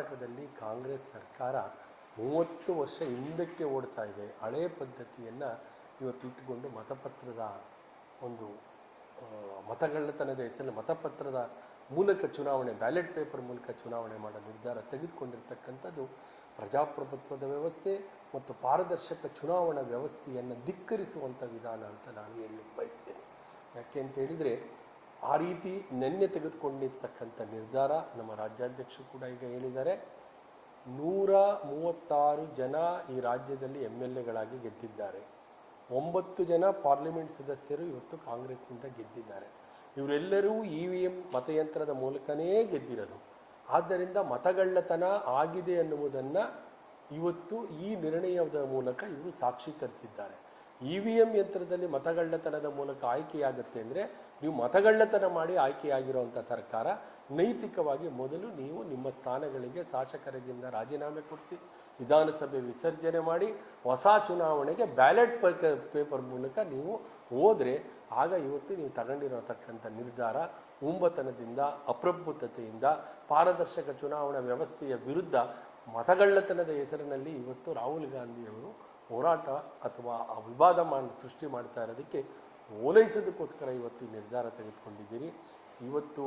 ಕರ್ನಾಟಕದಲ್ಲಿ ಕಾಂಗ್ರೆಸ್ ಸರ್ಕಾರ ಮೂವತ್ತು ವರ್ಷ ಹಿಂದಕ್ಕೆ ಓಡ್ತಾ ಇದೆ ಹಳೆಯ ಪದ್ಧತಿಯನ್ನು ಇವತ್ತು ಇಟ್ಟುಕೊಂಡು ಮತಪತ್ರದ ಒಂದು ಮತಗಳ್ಳತನದ ಹೆಸರಲ್ಲಿ ಮತಪತ್ರದ ಮೂಲಕ ಚುನಾವಣೆ, ಬ್ಯಾಲೆಟ್ ಪೇಪರ್ ಮೂಲಕ ಚುನಾವಣೆ ಮಾಡೋ ನಿರ್ಧಾರ ತೆಗೆದುಕೊಂಡಿರ್ತಕ್ಕಂಥದ್ದು ಪ್ರಜಾಪ್ರಭುತ್ವದ ವ್ಯವಸ್ಥೆ ಮತ್ತು ಪಾರದರ್ಶಕ ಚುನಾವಣಾ ವ್ಯವಸ್ಥೆಯನ್ನು ಧಿಕ್ಕರಿಸುವಂಥ ವಿಧಾನ ಅಂತ ನಾನು ಹೇಳಲಿಕ್ಕೆ ಬಯಸ್ತೇನೆ. ಯಾಕೆ ಅಂತ ಹೇಳಿದರೆ ಆ ರೀತಿ ನಿನ್ನೆ ತೆಗೆದುಕೊಂಡಿರ್ತಕ್ಕಂಥ ನಿರ್ಧಾರ ನಮ್ಮ ರಾಜ್ಯಾಧ್ಯಕ್ಷರು ಕೂಡ ಈಗ ಹೇಳಿದ್ದಾರೆ. ನೂರ ಮೂವತ್ತಾರು ಜನ ಈ ರಾಜ್ಯದಲ್ಲಿ ಎಂ ಎಲ್ ಎಗಳಾಗಿ ಗೆದ್ದಿದ್ದಾರೆ. ಒಂಬತ್ತು ಜನ ಪಾರ್ಲಿಮೆಂಟ್ ಸದಸ್ಯರು ಇವತ್ತು ಕಾಂಗ್ರೆಸ್ನಿಂದ ಗೆದ್ದಿದ್ದಾರೆ. ಇವರೆಲ್ಲರೂ ಇ ವಿ ಎಂ ಮತಯಂತ್ರದ ಮೂಲಕನೇ ಗೆದ್ದಿರೋದು. ಆದ್ದರಿಂದ ಮತಗಳ್ಳತನ ಆಗಿದೆ ಅನ್ನುವುದನ್ನು ಇವತ್ತು ಈ ನಿರ್ಣಯದ ಮೂಲಕ ಇವರು ಸಾಕ್ಷೀಕರಿಸಿದ್ದಾರೆ. ಇ ವಿ ಎಂ ಯಂತ್ರದಲ್ಲಿ ಮತಗಳ್ಳತನದ ಮೂಲಕ ಆಯ್ಕೆಯಾಗುತ್ತೆ ಅಂದರೆ ನೀವು ಮತಗಳ್ಳತನ ಮಾಡಿ ಆಯ್ಕೆಯಾಗಿರುವಂಥ ಸರ್ಕಾರ ನೈತಿಕವಾಗಿ ಮೊದಲು ನೀವು ನಿಮ್ಮ ಸ್ಥಾನಗಳಿಗೆ ಶಾಸಕರಿಗಿಂದ ರಾಜೀನಾಮೆ ಕೊಡಿಸಿ, ವಿಧಾನಸಭೆ ವಿಸರ್ಜನೆ ಮಾಡಿ, ಹೊಸ ಚುನಾವಣೆಗೆ ಬ್ಯಾಲೆಟ್ ಪೇಪರ್ ಮೂಲಕ ನೀವು ಹೋದರೆ ಆಗ ಇವತ್ತು ನೀವು ತಗೊಂಡಿರತಕ್ಕಂಥ ನಿರ್ಧಾರ ಉಂಬತನದಿಂದ, ಅಪ್ರಬುದ್ಧತೆಯಿಂದ, ಪಾರದರ್ಶಕ ಚುನಾವಣಾ ವ್ಯವಸ್ಥೆಯ ವಿರುದ್ಧ ಮತಗಳ್ಳತನದ ಹೆಸರಿನಲ್ಲಿ ಇವತ್ತು ರಾಹುಲ್ ಗಾಂಧಿಯವರು ಹೋರಾಟ ಅಥವಾ ಆ ವಿವಾದ ಮಾಡಿ, ಸೃಷ್ಟಿ ಮಾಡ್ತಾ ಇರೋದಕ್ಕೆ ಓಲೈಸೋದಕ್ಕೋಸ್ಕರ ಇವತ್ತು ನಿರ್ಧಾರ ತೆಗೆದುಕೊಂಡಿದ್ದೀರಿ. ಇವತ್ತು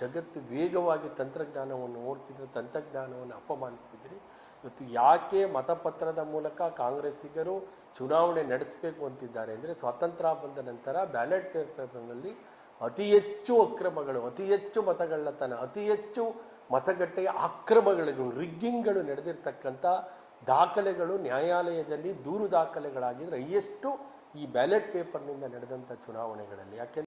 ಜಗತ್ತು ವೇಗವಾಗಿ ತಂತ್ರಜ್ಞಾನವನ್ನು ಓಡ್ತಿದ್ರೆ ತಂತ್ರಜ್ಞಾನವನ್ನು ಅಪಮಾನಿಸ್ತಿದ್ದೀರಿ. ಇವತ್ತು ಯಾಕೆ ಮತಪತ್ರದ ಮೂಲಕ ಕಾಂಗ್ರೆಸ್ಸಿಗರು ಚುನಾವಣೆ ನಡೆಸಬೇಕು ಅಂತಿದ್ದಾರೆ ಅಂದರೆ ಸ್ವಾತಂತ್ರ್ಯ ಬಂದ ನಂತರ ಬ್ಯಾಲೆಟ್ ಪೇಪರ್ನಲ್ಲಿ ಅತಿ ಹೆಚ್ಚು ಅಕ್ರಮಗಳು, ಅತಿ ಹೆಚ್ಚು ಮತಗಳ್ಳತನ, ಅತಿ ಹೆಚ್ಚು ಮತಗಟ್ಟೆಯ ಅಕ್ರಮಗಳು, ರಿಗ್ಗಿಂಗ್ಗಳು ನಡೆದಿರ್ತಕ್ಕಂಥ ದಾಖಲೆಗಳು ನ್ಯಾಯಾಲಯದಲ್ಲಿ ದೂರು ದಾಖಲೆಗಳಾಗಿದ್ದರೆ ಎಷ್ಟು ಈ ಬ್ಯಾಲೆಟ್ ಪೇಪರ್ನಿಂದ ನಡೆದಂಥ ಚುನಾವಣೆಗಳಲ್ಲಿ? ಯಾಕೆ